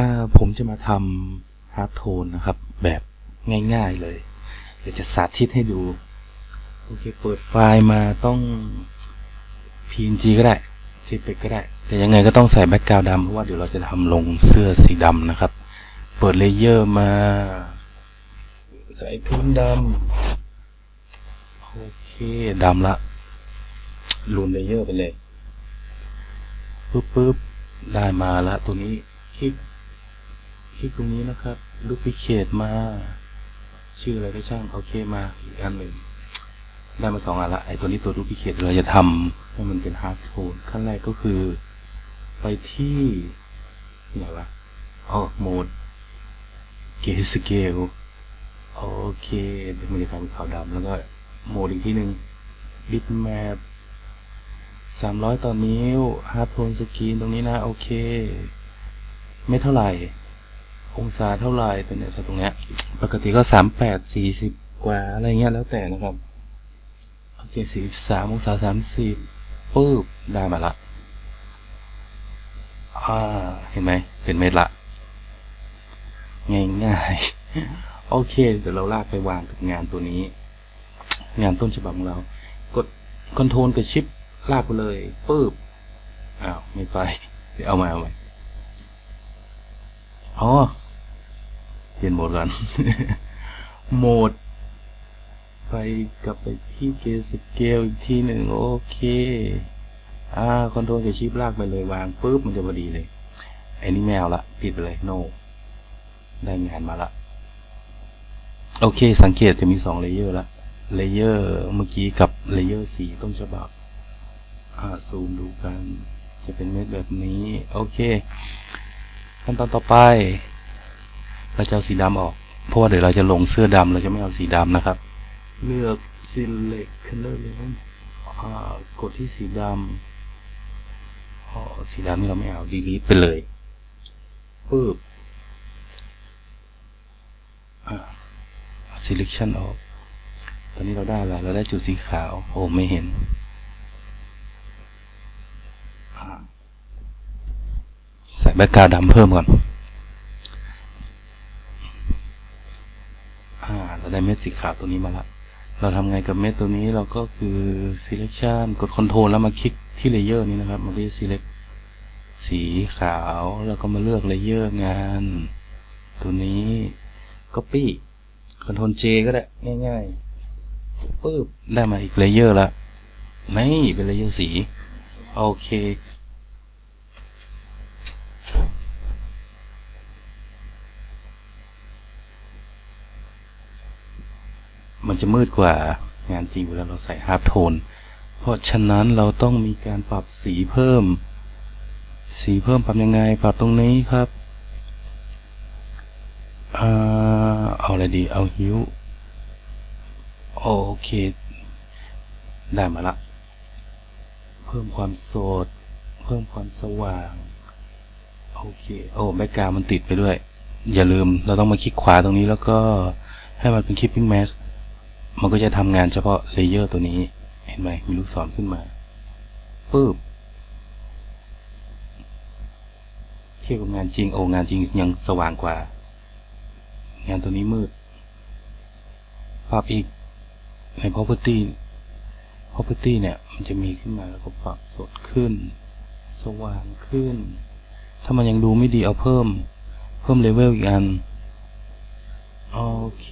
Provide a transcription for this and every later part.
อ่าผมจะมาทำฮาร์ t โทนนะครับ แบบง่ายๆเลยเดี๋ยวจะสาธิตให้ดู โอเค เปิดไฟล์มาต้อง PNG ก็ได้ JPEG ก็ได้ แต่ยังไงก็ต้องใส่แบ็กกราวด์ดำเพราะว่าเดี๋ยวเราจะทำลงเสื้อสีดำนะครับ เปิดเลเยอร์มา ใส่พื้นดำโอเคดำละรูนเลเยอร์ไปเลยปุ๊บปุ๊บได้มาละตัวนี้คลิก คลิกตรงนี้นะครับดูพิเคตมา ชื่ออะไรก็ช่างโอเคมาอีกอันหนึ่งได้มาสองอันละไอตัวนี้ตัวดูพิเคตเราจะทำให้มันเป็นฮาร์ดโทนขั้นแรกก็คือ ไปที่ไหนวะอ๋อโหมดเกสเกลโอเคมันจะกลายเป็นขาวดำแล้วก็โหมดอีกที่หนึ่งบิตแมปสามร้อยต่อนิ้วฮาร์ดโทนสกรีนตรงนี้นะ โอเค ไม่เท่าไหร่ องศาเท่าไหร่ตัวเนี้ยตรงเนี้ย ปกติก็สามแปดสี่สิบกว่าอะไรเงี้ยแล้วแต่นะครับ โอเคสี่สามองศาสามสิบปุ๊บได้มาละอ่าเห็นไหมเป็นเม็ดละ ง่ายง่ายโอเค เดี๋ยวเราลากไปวางกับงานตัวนี้ งานต้นฉบับของเรา กดคอนโทรลกับชิปลากไปเลยปุ๊บอ้าว ไม่ไป เดี๋ยวเอาใหมาเอาใหม่อ๋อ เปลี่ยนโหมดก่อน โหมด ไปกลับไปที่เกสเกลอีกทีหนึ่งโอเค อ่าคอนโทรลกับชิปลากไปเลยวางปุ๊บมันจะพอดีเลยไอ้นี่แมวละปิดไปเลย no ได้งานมาละ โอเค สังเกตจะมีสองเลเยอร์ละเลเยอร์เมื่อกี้กับเลเยอร์สีต้นฉบับอ่าซูมดูกัน จะเป็นเม็ดแบบนี้ โอเค ขั้นตอนต่อไป เราจะเอาสีดำออก เพราะว่าเดี๋ยวเราจะลงเสื้อดำเราจะไม่เอาสีดำนะครับ เลือก select color element อ่ากดที่สีดำอ๋อสีดำนี่เราไม่เอา delete ไปเลยปึ๊บอ่า selection ออก ตอนนี้เราได้อะไร เราได้จุดสีขาว โอ้ ไม่เห็น ใส่แบ็กกราวด์ดำเพิ่มก่อน อ่า เรา ได้เม็ดสีขาวตัวนี้มาละ เราทำไงกับเม็ดตัวนี้เราก็คือ selection กด control แล้วมาคลิกที่ layer นี้นะครับ มันก็จะ select สีขาว แล้วก็มาเลือก layer งาน ตัวนี้ copy control J ก็ได้ง่ายๆปึ๊บได้มาอีก layer ละ ไม่เป็น layer สี โอเค มันจะมืดกว่างานจริงเวลาเราใส่ฮาร์ t โทน เพราะฉะนั้นเราต้องมีการปรับสีเพิ่ม สีเพิ่มปรับยังไง ปรับตรงนี้ครับอ่าเอาอะไรดีเอาฮิวโอเค ได้มาละ เพิ่มความโสด เพิ่มความสว่าง โอเค โอ้แบ็กกรามันติดไปด้วย อย่าลืมเราต้องมาคลิกขวาตรงนี้แล้วก็ให้มันเป็น Keeping Mask มั มันก็จะทำงานเฉพาะเลเยอร์ตัวนี้ เห็นไหมมีลูกศรขึ้นมาปึ๊บเทียบกับงานจริงโองานจริงยังสว่างกว่า งานตัวนี้มืดปรับอีกใน property property เนี่ย มันจะมีขึ้นมาแล้วก็ปรับสดขึ้น สว่างขึ้น ถ้ามันยังดูไม่ดีเอาเพิ่ม เพิ่มเลเวลอีกอัน โอเค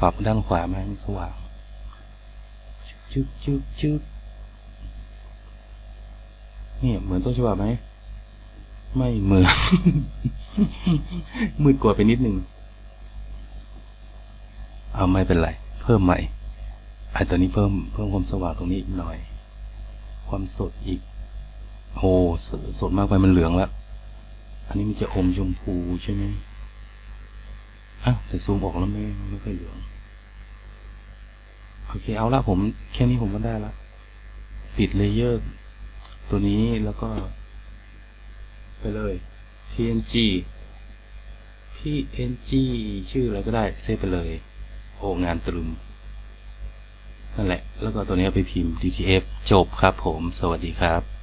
ปรับด้านขวามาให้มันสว่างจึ๊กจึ๊กจึ๊กนี่เหมือนต้นฉบับไหม ไม่เหมือน มืดกว่าไปนิดนึง เอาไม่เป็นไร เพิ่มใหม่ไอตัวนี้เพิ่มเพิ่มความสว่างตรงนี้อีกหน่อย ความสดอีก โอ้สดมากไปมันเหลืองแล้ว อันนี้มันจะอมชมพูใช่ไหมอะแต่ซูมออกแล้วไม่ไม่ค่อยเหลือง อเคเอาละผมแค่นี้ผมก็ได้ละ ปิดเลเยอร์ตัวนี้แล้วก็ ไปเลย png png ชื่ออะไรก็ได้เซฟไปเลย โองานตรึม นั่นแหละ แล้วก็ตัวนี้ไปพิมพ์ dtf จบครับผม สวัสดีครับ